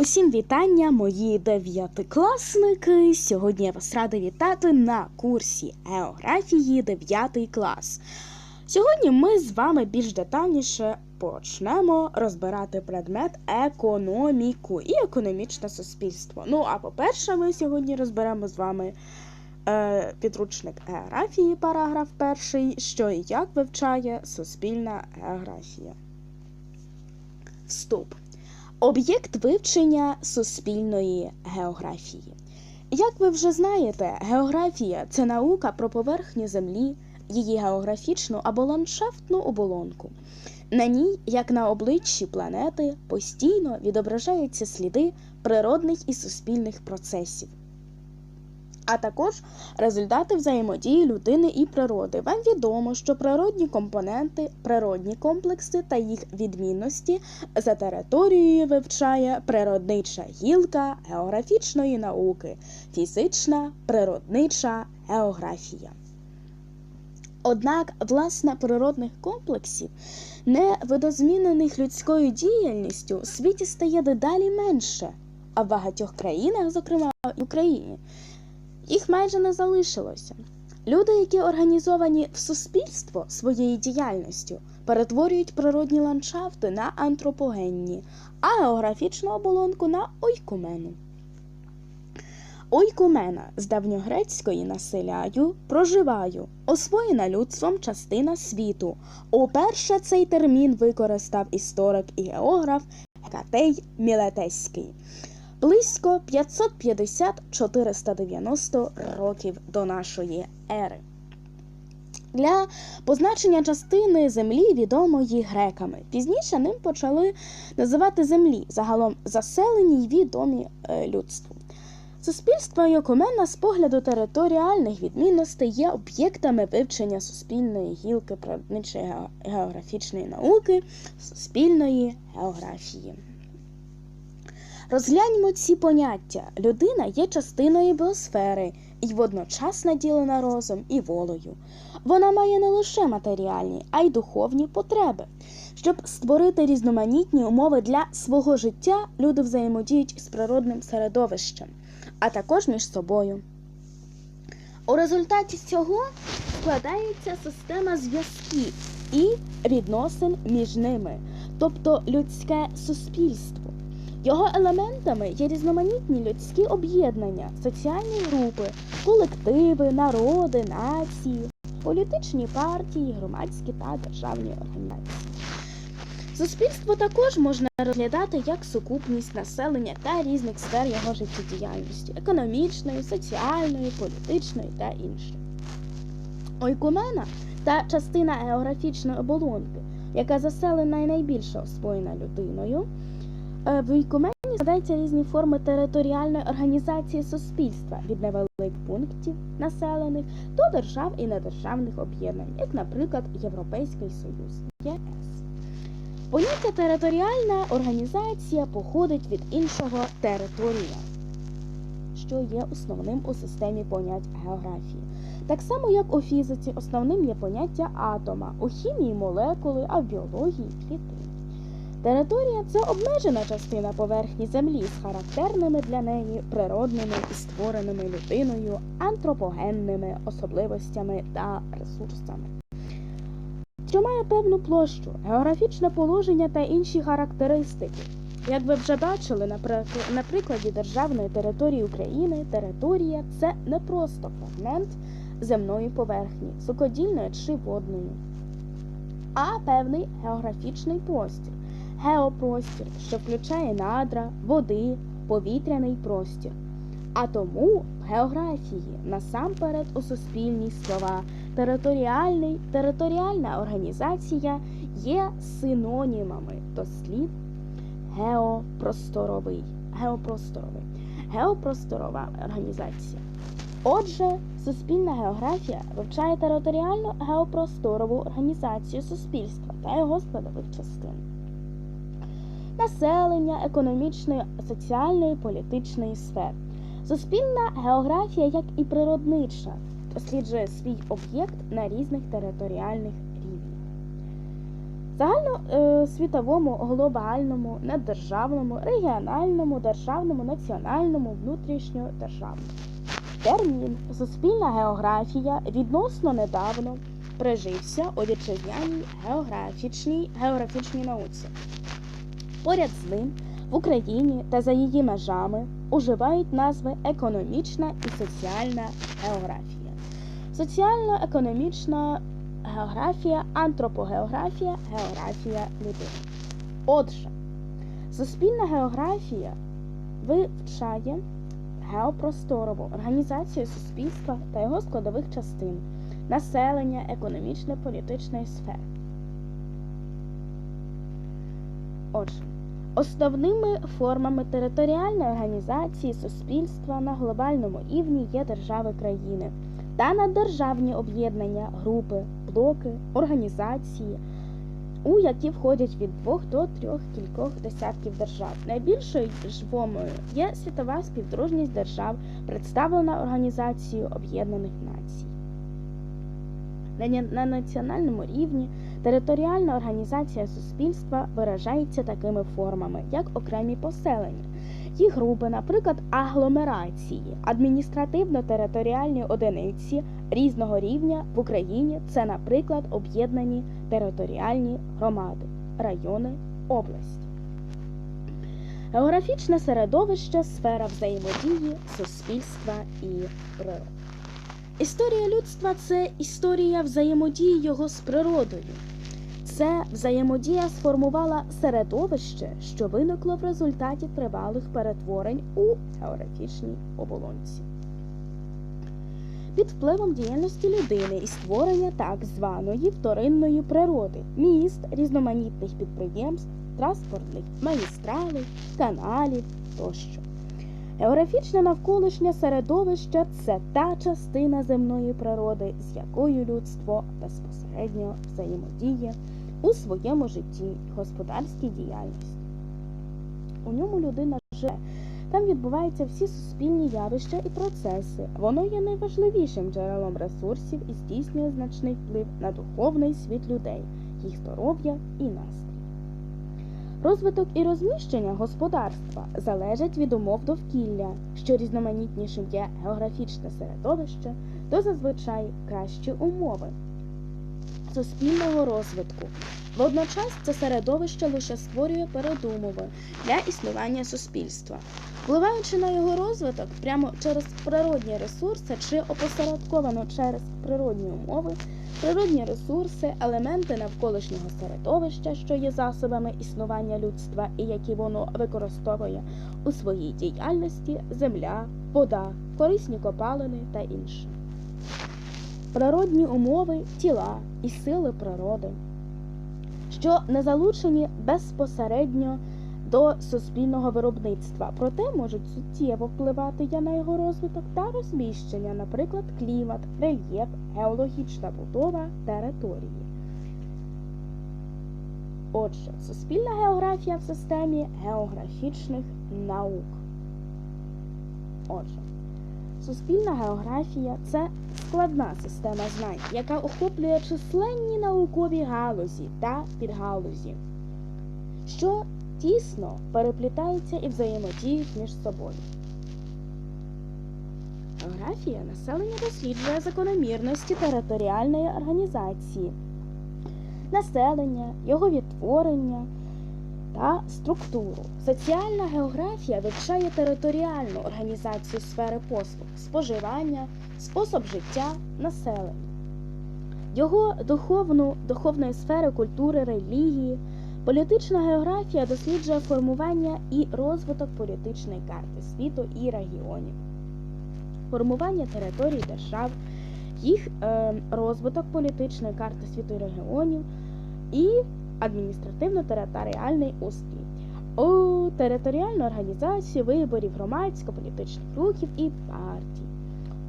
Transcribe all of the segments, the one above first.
Усім вітання, мої дев'ятикласники. Сьогодні я вас рада вітати на курсі географії 9 клас. Сьогодні ми з вами більш детальніше почнемо розбирати предмет економіку і економічне суспільство. Ну, а по-перше, ми сьогодні розберемо з вами е, підручник географії, параграф перший, що і як вивчає суспільна географія. Вступ. Об'єкт вивчення суспільної географії. Як ви вже знаєте, географія це наука про поверхню Землі, її географічну або ландшафтну оболонку. На ній, як на обличчі планети, постійно відображаються сліди природних і суспільних процесів, а також результати взаємодії людини і природи. Вам відомо, що природні компоненти, природні комплекси та їх відмінності за територією вивчає природнича гілка географічної науки, фізична природнича географія. Однак, власне, природних комплексів, не видозмінених людською діяльністю, у світі стає дедалі менше, а в багатьох країнах, зокрема в Україні, їх майже не залишилося. Люди, які організовані в суспільство своєю діяльністю, перетворюють природні ландшафти на антропогенні, а географічну оболонку на ойкумену. Ойкумена з давньогрецької населяю, проживаю, освоєна людством частина світу. Уперше цей термін використав історик і географ Гекатей Мілетеський близько 550-490 років до нашої ери. Для позначення частини землі відомої греками. Пізніше ним почали називати землі, загалом заселені й відомі е, людству. Суспільство і окумена з погляду територіальних відмінностей є об'єктами вивчення суспільної гілки природничої географічної науки, суспільної географії. Розгляньмо ці поняття. Людина є частиною біосфери і водночас наділена розум і волею. Вона має не лише матеріальні, а й духовні потреби. Щоб створити різноманітні умови для свого життя, люди взаємодіють з природним середовищем, а також між собою. У результаті цього складається система зв'язків і відносин між ними, тобто людське суспільство. Його елементами є різноманітні людські об'єднання, соціальні групи, колективи, народи, нації, політичні партії, громадські та державні організації. Суспільство також можна розглядати як сукупність населення та різних сфер його життєдіяльності економічної, соціальної, політичної та іншої. Ойкумена та частина географічної оболонки, яка заселена і найбільше освоєна людиною. В Ікумені складаються різні форми територіальної організації суспільства від невеликих пунктів населених до держав і недержавних об'єднань, як, наприклад, Європейський Союз ЄС. Поняття територіальна організація походить від іншого територія, що є основним у системі понять географії. Так само, як у фізиці, основним є поняття атома, у хімії молекули, а в біології клітин. Територія це обмежена частина поверхні Землі з характерними для неї природними і створеними людиною антропогенними особливостями та ресурсами, що має певну площу, географічне положення та інші характеристики. Як ви вже бачили, на прикладі державної території України, територія це не просто фрагмент земної поверхні, сукодільної чи водної, а певний географічний простір геопростір, що включає надра, води, повітряний простір. А тому в географії насамперед у суспільні слова територіальний, територіальна організація є синонімами до слів геопросторовий. Геопросторовий. Геопросторова організація. Отже, суспільна географія вивчає територіальну геопросторову організацію суспільства та його складових частин населення, економічної, соціальної, політичної сфер. Суспільна географія, як і природнича, досліджує свій об'єкт на різних територіальних рівнях. загальносвітовому, глобальному, наддержавному, регіональному, державному, національному, внутрішньодержавному. Термін суспільна географія відносно недавно прижився у вітчизняній географічній, географічній науці. Поряд з ним в Україні та за її межами уживають назви економічна і соціальна географія. Соціально-економічна географія, антропогеографія, географія людини. Отже, суспільна географія вивчає геопросторову організацію суспільства та його складових частин, населення, економічне, політичної сфери. Отже, основними формами територіальної організації суспільства на глобальному рівні є держави країни та наддержавні об'єднання, групи, блоки, організації, у які входять від двох до трьох кількох десятків держав. Найбільшою ж вомою є світова співдружність держав, представлена Організацією Об'єднаних Націй. На національному рівні територіальна організація суспільства виражається такими формами, як окремі поселення, їх групи, наприклад, агломерації, адміністративно-територіальні одиниці різного рівня в Україні це, наприклад, об'єднані територіальні громади, райони, області. Географічне середовище сфера взаємодії суспільства і природи. Історія людства це історія взаємодії його з природою. Це взаємодія сформувала середовище, що виникло в результаті тривалих перетворень у географічній оболонці. Під впливом діяльності людини і створення так званої вторинної природи, міст, різноманітних підприємств, транспортних магістралей, каналів тощо. Географічне навколишнє середовище це та частина земної природи, з якою людство безпосередньо взаємодіє у своєму житті господарській діяльності. У ньому людина живе, там відбуваються всі суспільні явища і процеси. Воно є найважливішим джерелом ресурсів і здійснює значний вплив на духовний світ людей, їх здоров'я і настрій. Розвиток і розміщення господарства залежать від умов довкілля. Що різноманітнішим є географічне середовище, то зазвичай кращі умови суспільного розвитку. Водночас це середовище лише створює передумови для існування суспільства, впливаючи на його розвиток прямо через природні ресурси чи опосередковано через природні умови, природні ресурси, елементи навколишнього середовища, що є засобами існування людства і які воно використовує у своїй діяльності, земля, вода, корисні копалини та інше. Природні умови, тіла і сили природи, що не залучені безпосередньо до суспільного виробництва, проте можуть суттєво впливати я на його розвиток та розміщення, наприклад, клімат, рельєф, геологічна будова території. Отже, суспільна географія в системі географічних наук. Отже, суспільна географія це складна система знань, яка охоплює численні наукові галузі та підгалузі, що тісно переплітаються і взаємодіють між собою. Географія населення досліджує закономірності територіальної організації, населення, його відтворення та структуру. Соціальна географія вивчає територіальну організацію сфери послуг, споживання, спосіб життя населення, його духовну, духовної сфери культури, релігії. Політична географія досліджує формування і розвиток політичної карти світу і регіонів, формування територій держав, їх е, розвиток політичної карти світу і регіонів і адміністративно-територіальний устрій, у територіальну організацію виборів громадсько-політичних рухів і партій.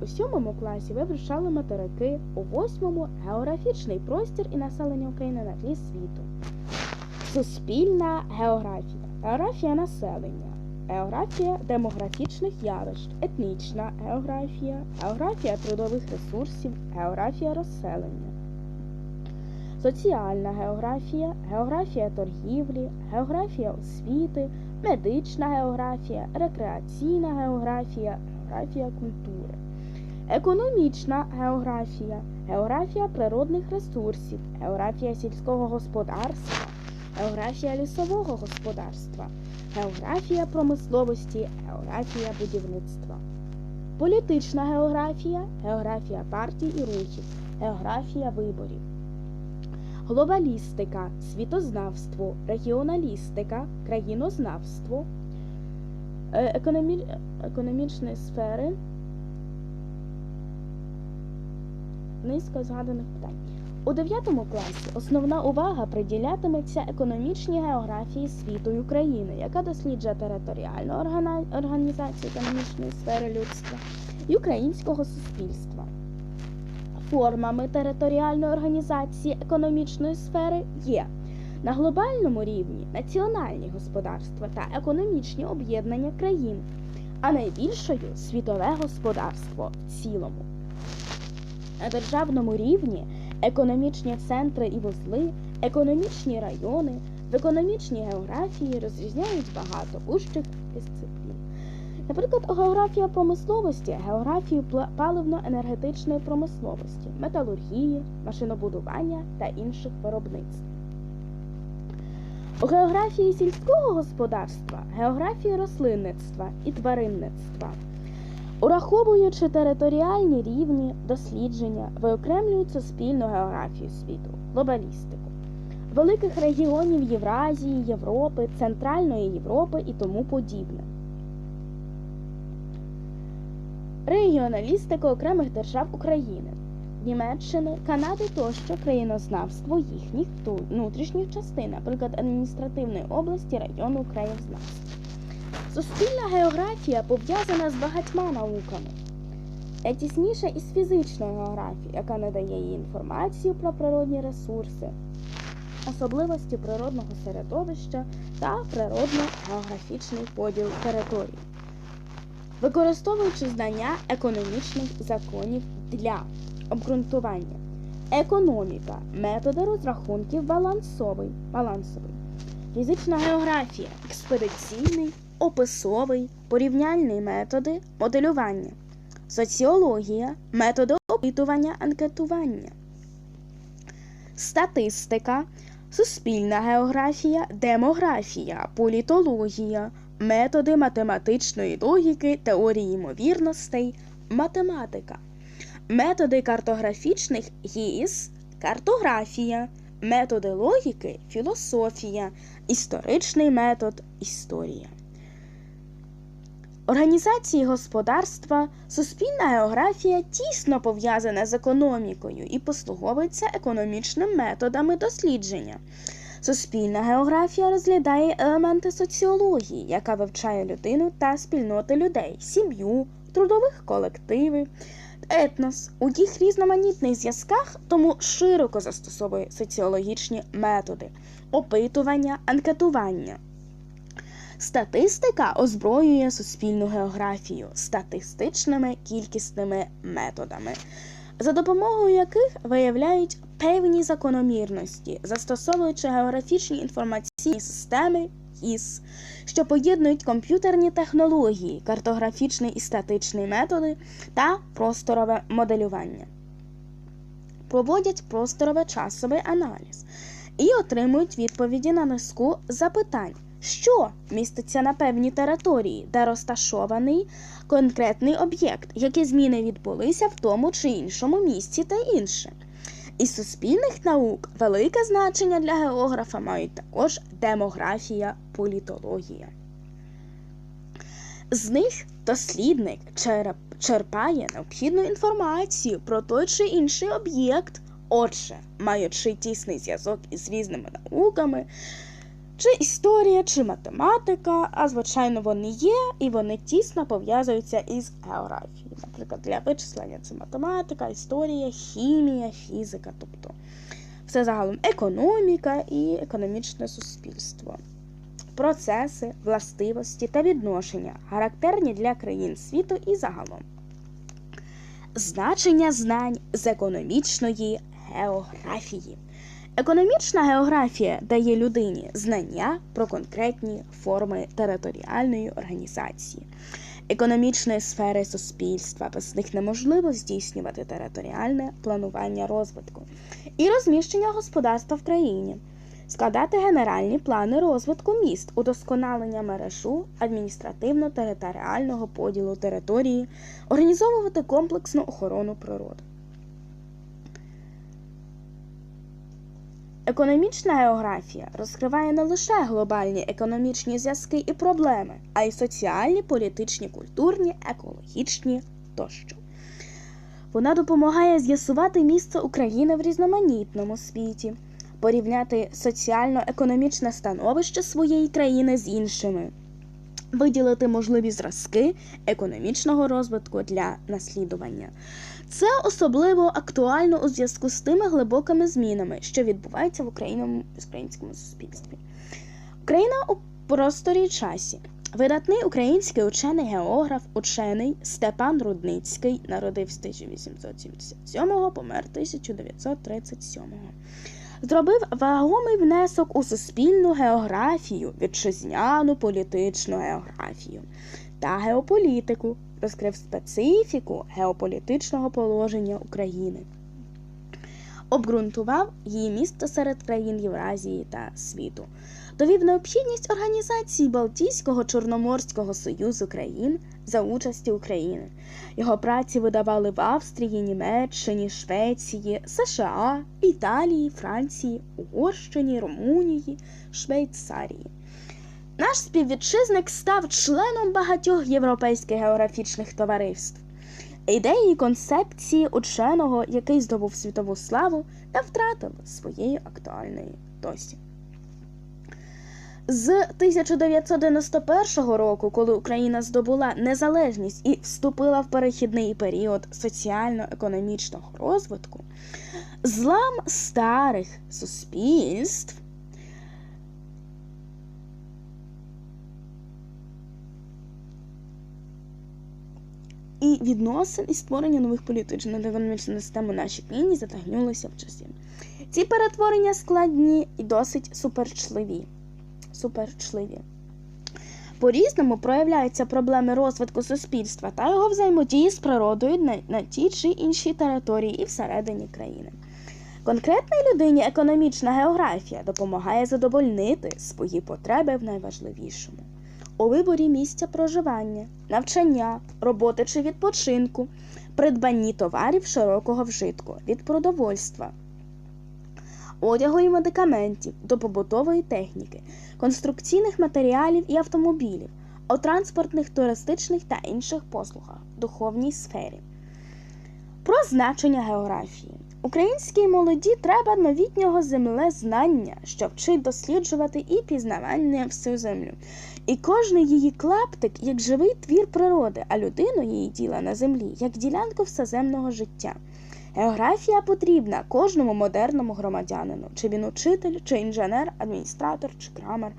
У сьомому класі ви вивчали материки, у восьмому географічний простір і населення України на тлі світу. Суспільна географія, географія населення, географія демографічних явищ, етнічна географія, географія трудових ресурсів, географія розселення. Соціальна географія, географія торгівлі, географія освіти, медична географія, рекреаційна географія, географія культури, економічна географія, географія природних ресурсів, географія сільського господарства, географія лісового господарства, географія промисловості, географія будівництва. Політична географія, географія партій і рухів, географія виборів, глобалістика, світознавство, регіоналістика, країнознавство, е, економі... економічні сфери, низка згаданих питань. У 9 класі основна увага приділятиметься економічній географії світу і України, яка досліджує територіальну організацію економічної сфери людства і українського суспільства. Формами територіальної організації економічної сфери є на глобальному рівні національні господарства та економічні об'єднання країн, а найбільшою світове господарство в цілому. На державному рівні економічні центри і вузли, економічні райони в економічній географії розрізняють багато вужчих дисциплін. Наприклад, географія промисловості, географію паливно-енергетичної промисловості, металургії, машинобудування та інших виробництв. У географії сільського господарства, географії рослинництва і тваринництва. Ураховуючи територіальні рівні дослідження, виокремлюють суспільну географію світу, глобалістику, великих регіонів Євразії, Європи, Центральної Європи і тому подібне. Регіоналістика окремих держав України, Німеччини, Канади тощо країнознавство їхніх внутрішніх частин, наприклад, адміністративної області району краєзнавства. Суспільна географія пов'язана з багатьма науками. Найтісніше із фізичною географією, яка надає їй інформацію про природні ресурси, особливості природного середовища та природно-географічний поділ територій, використовуючи знання економічних законів для обґрунтування. Економіка, методи розрахунків балансовий, балансовий, фізична географія, експедиційний, описовий, порівняльні методи моделювання, соціологія, методи опитування, анкетування, статистика, суспільна географія, демографія, політологія, методи математичної логіки, теорії ймовірностей, математика, методи картографічних ГІС, картографія, методи логіки, філософія, історичний метод, історія. Організації господарства, суспільна географія тісно пов'язана з економікою і послуговується економічними методами дослідження. Суспільна географія розглядає елементи соціології, яка вивчає людину та спільноти людей, сім'ю, трудових колективів, етнос у їх різноманітних зв'язках, тому широко застосовує соціологічні методи, опитування, анкетування. Статистика озброює суспільну географію статистичними кількісними методами, за допомогою яких виявляють певні закономірності, застосовуючи географічні інформаційні системи ГІС, що поєднують комп'ютерні технології, картографічний і статичний методи та просторове моделювання. Проводять просторове часовий аналіз і отримують відповіді на низку запитань що міститься на певній території, де розташований конкретний об'єкт, які зміни відбулися в тому чи іншому місці та інше. Із суспільних наук велике значення для географа мають також демографія, політологія. З них дослідник черпає необхідну інформацію про той чи інший об'єкт, отже, маючи тісний зв'язок із різними науками, чи історія, чи математика, а звичайно, вони є і вони тісно пов'язуються із географією. Наприклад, для вичислення це математика, історія, хімія, фізика, тобто все загалом економіка і економічне суспільство. Процеси, властивості та відношення характерні для країн світу і загалом. Значення знань з економічної географії. Економічна географія дає людині знання про конкретні форми територіальної організації, економічної сфери суспільства, без них неможливо здійснювати територіальне планування розвитку. І розміщення господарства в країні, складати генеральні плани розвитку міст, удосконалення мережу адміністративно-територіального поділу території, організовувати комплексну охорону природи. Економічна географія розкриває не лише глобальні економічні зв'язки і проблеми, а й соціальні, політичні, культурні, екологічні тощо. Вона допомагає з'ясувати місце України в різноманітному світі, порівняти соціально-економічне становище своєї країни з іншими, виділити можливі зразки економічного розвитку для наслідування. Це особливо актуально у зв'язку з тими глибокими змінами, що відбуваються в українському суспільстві. Україна у просторі часі. Видатний український учений географ, учений Степан Рудницький народився 1877, помер 1937. Зробив вагомий внесок у суспільну географію, вітчизняну політичну географію та геополітику, розкрив специфіку геополітичного положення України, обґрунтував її місце серед країн Євразії та світу, довів необхідність організації Балтійського Чорноморського союзу країн за участі України. Його праці видавали в Австрії, Німеччині, Швеції, США, Італії, Франції, Угорщині, Румунії, Швейцарії. Наш співвітчизник став членом багатьох європейських географічних товариств. Ідеї і концепції ученого, який здобув світову славу, не втратили своєї актуальної досі. З 1991 року, коли Україна здобула незалежність і вступила в перехідний період соціально-економічного розвитку, злам старих суспільств і відносин і створення нових економічних систем у нашій країні затягнулися в часі. Ці перетворення складні і досить суперчливі. суперчливі. По-різному проявляються проблеми розвитку суспільства та його взаємодії з природою на, на тій чи іншій території і всередині країни. Конкретній людині економічна географія допомагає задовольнити свої потреби в найважливішому у виборі місця проживання, навчання, роботи чи відпочинку, придбанні товарів широкого вжитку від продовольства, одягу і медикаментів до побутової техніки, конструкційних матеріалів і автомобілів, у транспортних, туристичних та інших послугах, духовній сфері. Про значення географії. Українській молоді треба новітнього землезнання, що вчить досліджувати і пізнавання всю землю. І кожний її клаптик як живий твір природи, а людину її діла на землі, як ділянку всеземного життя. Географія потрібна кожному модерному громадянину, чи він учитель, чи інженер, адміністратор, чи крамер,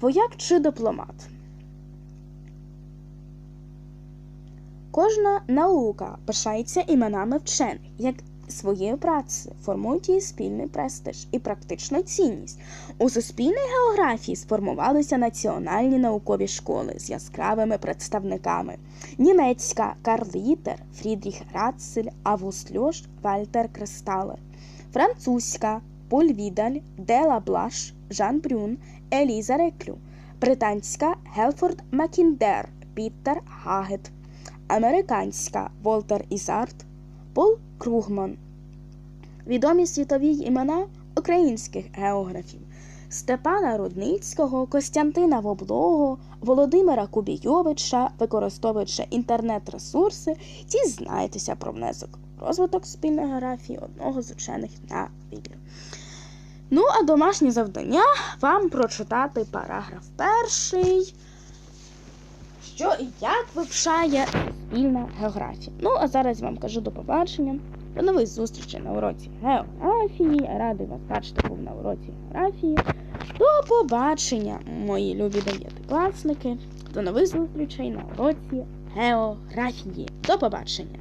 вояк чи дипломат. Кожна наука пишається іменами вчених, як своєю працею, формують її спільний престиж і практичну цінність. У суспільній географії сформувалися національні наукові школи з яскравими представниками: німецька Карл Літер, Фрідріх Рацель, Август Льош, Вальтер Кристалер, французька Поль Відаль, Дела Блаш, Жан Брюн, Еліза Реклю, британська Гелфорд Макіндер, Пітер Гагет, американська Волтер Ізарт, Пол Кругман. Відомі світові імена українських географів Степана Рудницького, Костянтина Воблого, Володимира Кубійовича, використовуючи інтернет-ресурси, дізнайтеся про внесок розвиток спільної географії одного з учених на вибір. Ну, а домашнє завдання вам прочитати параграф перший. Що і як вивчає спільна географія. Ну, а зараз вам кажу до побачення. До нових зустрічей на уроці географії. Радий вас бачити був на уроці географії. До побачення, мої любі дев'ятикласники. До нових зустрічей на уроці географії. До побачення!